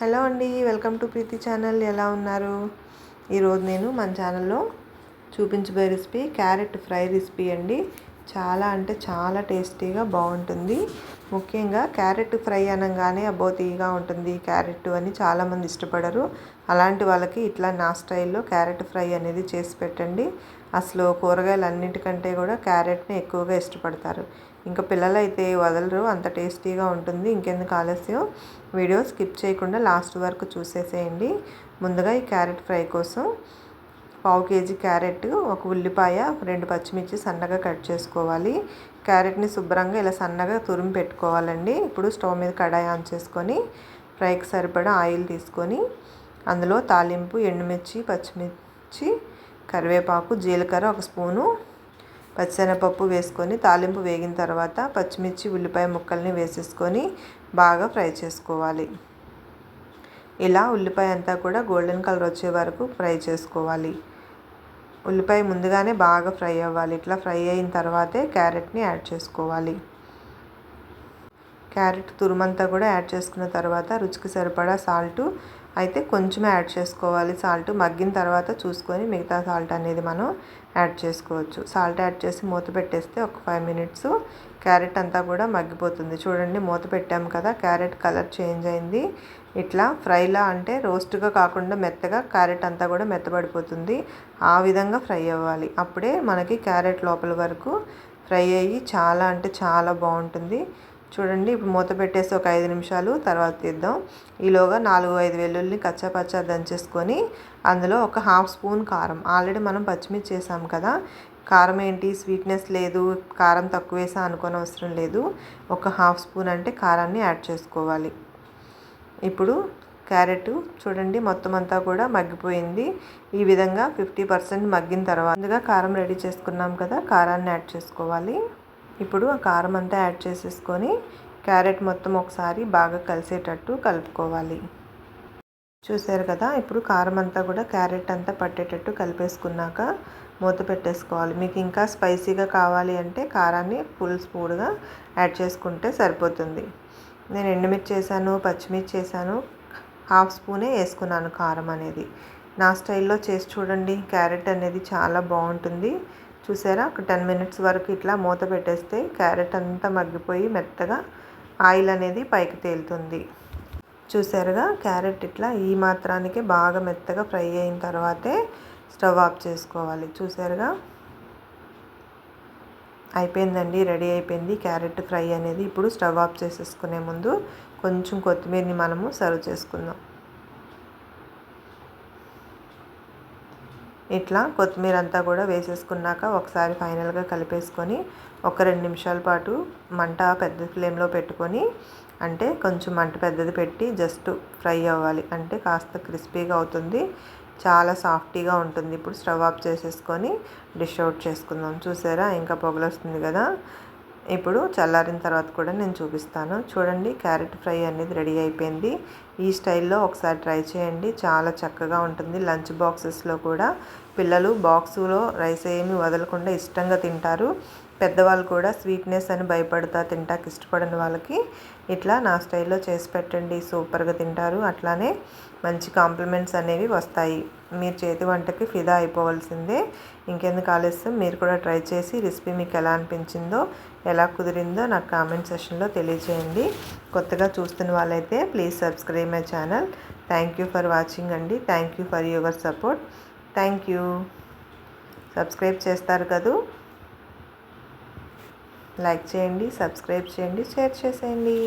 Hello అండి welcome to Preethi channel. ఎలా ఉన్నారు? ఈరోజు నేను మన ఛానల్లో చూపించబోయే రెసిపీ క్యారెట్ ఫ్రై రెసిపీ అండి. చాలా అంటే చాలా టేస్టీగా బాగుంటుంది. ముఖ్యంగా క్యారెట్ ఫ్రై అనగానే అబ్బో తీగా ఉంటుంది క్యారెట్ అని చాలామంది ఇష్టపడరు. అలాంటి వాళ్ళకి ఇట్లా నా స్టైల్లో క్యారెట్ ఫ్రై అనేది చేసి పెట్టండి. అసలు కూరగాయలు అన్నిటికంటే కూడా క్యారెట్ని ఎక్కువగా ఇష్టపడతారు. ఇంకా పిల్లలైతే వదలరు అంత టేస్టీగా ఉంటుంది. ఇంకెందుకు ఆలస్యం? వీడియో స్కిప్ చేయకుండా లాస్ట్ వరకు చూసేసేయండి. ముందుగా ఈ క్యారెట్ ఫ్రై కోసం పావు కేజీ క్యారెట్ ఒక ఉల్లిపాయ రెండు పచ్చిమిర్చి సన్నగా కట్ చేసుకోవాలి. క్యారెట్ని శుభ్రంగా ఇలా సన్నగా తురిమి పెట్టుకోవాలండి. ఇప్పుడు స్టవ్ మీద కడాయి ఆన్ చేసుకొని ఫ్రైకి సరిపడా ఆయిల్ తీసుకొని అందులో తాలింపు ఎండుమిర్చి పచ్చిమిర్చి కరివేపాకు జీలకర్ర ఒక స్పూను పచ్చెనపప్పు వేసుకొని తాలింపు వేగిన తర్వాత పచ్చిమిర్చి ఉల్లిపాయ ముక్కల్ని వేసేసుకొని బాగా ఫ్రై చేసుకోవాలి. ఇలా ఉల్లిపాయ అంతా కూడా గోల్డెన్ కలర్ వచ్చే వరకు ఫ్రై చేసుకోవాలి. ఉల్లిపాయ ముందుగానే బాగా ఫ్రై అవ్వాలి. ఇట్లా ఫ్రై అయిన తర్వాతే క్యారెట్ని యాడ్ చేసుకోవాలి. క్యారెట్ తురుమంతా కూడా యాడ్ చేసుకున్న తర్వాత రుచికి సరిపడా సాల్టు అయితే కొంచెం యాడ్ చేసుకోవాలి. సాల్ట్ మగ్గిన తర్వాత చూసుకొని మిగతా సాల్ట్ అనేది మనం యాడ్ చేసుకోవచ్చు. సాల్ట్ యాడ్ చేసి మూత పెట్టేస్తే ఒక ఫైవ్ మినిట్స్ క్యారెట్ అంతా కూడా మగ్గిపోతుంది. చూడండి మూత పెట్టాము కదా క్యారెట్ కలర్ చేంజ్ అయింది. ఇట్లా ఫ్రైలా అంటే రోస్ట్గా కాకుండా మెత్తగా క్యారెట్ అంతా కూడా మెత్తబడిపోతుంది. ఆ విధంగా ఫ్రై అవ్వాలి. అప్పుడే మనకి క్యారెట్ లోపల వరకు ఫ్రై అయ్యి చాలా అంటే చాలా బాగుంటుంది. చూడండి ఇప్పుడు మూత పెట్టేసి ఒక ఐదు నిమిషాలు తర్వాత తీద్దాం. ఈలోగా నాలుగు ఐదు వెల్లుల్ని కచ్చాపచ్చా దంచేసుకొని అందులో ఒక హాఫ్ స్పూన్ కారం. ఆల్రెడీ మనం పచ్చిమిర్చి చేసాం కదా. కారం ఏంటి? స్వీట్నెస్ లేదు. కారం తక్కువ వేసా అనుకోని అవసరం లేదు. ఒక హాఫ్ స్పూన్ అంటే కారాన్ని యాడ్ చేసుకోవాలి. ఇప్పుడు క్యారెట్ చూడండి మొత్తం అంతా కూడా మగ్గిపోయింది. ఈ విధంగా ఫిఫ్టీ పర్సెంట్ మగ్గిన తర్వాత కారం రెడీ చేసుకున్నాం కదా కారాన్ని యాడ్ చేసుకోవాలి. ఇప్పుడు ఆ కారం అంతా యాడ్ చేసేసుకొని క్యారెట్ మొత్తం ఒకసారి బాగా కలిసేటట్టు కలుపుకోవాలి. చూసారు కదా ఇప్పుడు కారం అంతా కూడా క్యారెట్ అంతా పట్టేటట్టు కలిపేసుకున్నాక మూత పెట్టేసుకోవాలి. మీకు ఇంకా స్పైసీగా కావాలి అంటే కారాన్ని ఫుల్ స్పూడ్గా యాడ్ చేసుకుంటే సరిపోతుంది. నేను ఎండుమిర్చి చేశాను పచ్చిమిర్చి చేశాను హాఫ్ స్పూనే వేసుకున్నాను కారం అనేది. నా స్టైల్లో చేసి చూడండి క్యారెట్ అనేది చాలా బాగుంటుంది. చూసారా? ఒక టెన్ మినిట్స్ వరకు ఇట్లా మూత పెట్టేస్తే క్యారెట్ అంతా మగ్గిపోయి మెత్తగా ఆయిల్ అనేది పైకి తేలుతుంది. చూసారుగా? క్యారెట్ ఇట్లా ఈ మాత్రానికి బాగా మెత్తగా ఫ్రై అయిన తర్వాతే స్టవ్ ఆఫ్ చేసుకోవాలి. చూసారుగా? అయిపోయిందండి రెడీ అయిపోయింది. క్యారెట్ ఫ్రై అనేది ఇప్పుడు స్టవ్ ఆఫ్ చేసేసుకునే ముందు కొంచెం కొత్తిమీరని మనము సర్వ్ చేసుకుందాం. ఇట్లా కొత్తిమీర అంతా కూడా వేసేసుకున్నాక ఒకసారి ఫైనల్గా కలిపేసుకొని ఒక రెండు నిమిషాల పాటు మంట పెద్ద ఫ్లేమ్లో పెట్టుకొని అంటే కొంచెం మంట పెద్దది పెట్టి జస్ట్ ఫ్రై అవ్వాలి. అంటే కాస్త క్రిస్పీగా అవుతుంది. చాలా సాఫ్టీగా ఉంటుంది. ఇప్పుడు స్టవ్ ఆఫ్ చేసేసుకొని డిష్ అవుట్ చేసుకుందాం. చూసారా? ఇంకా పొగలు వస్తుంది కదా? ఇప్పుడు చల్లారిన తర్వాత కూడా నేను చూపిస్తాను. చూడండి క్యారెట్ ఫ్రై అనేది రెడీ అయిపోయింది. ఈ స్టైల్లో ఒకసారి ట్రై చేయండి. చాలా చక్కగా ఉంటుంది. లంచ్ బాక్సెస్లో కూడా పిల్లలు బాక్సులో రైస్ ఏమి వదలకుండా ఇష్టంగా తింటారు. పెద్దవాళ్ళు కూడా స్వీట్నెస్ అని భయపడతా తింటాకి ఇష్టపడని వాళ్ళకి ఇట్లా నా స్టైల్లో చేసి పెట్టండి సూపర్గా తింటారు. అట్లానే మంచి కాంప్లిమెంట్స్ అనేవి వస్తాయి. మీరు చేతి వంటకి ఫిదా అయిపోవాల్సిందే. ఇంకెందుకు ఆలస్యం? మీరు కూడా ట్రై చేసి రెసిపీ మీకు ఎలా అనిపించిందో ఎలా కుదిరిందో నాకు కామెంట్ సెషన్లో తెలియజేయండి కొత్తగా చూస్తున్న వాళ్ళైతే please subscribe my channel. Thank you for watching అండి. Thank you for your support. Thank you. Subscribe చేస్తారు కదూ? లైక్ చేయండి సబ్స్క్రైబ్ చేయండి షేర్ చేసేయండి.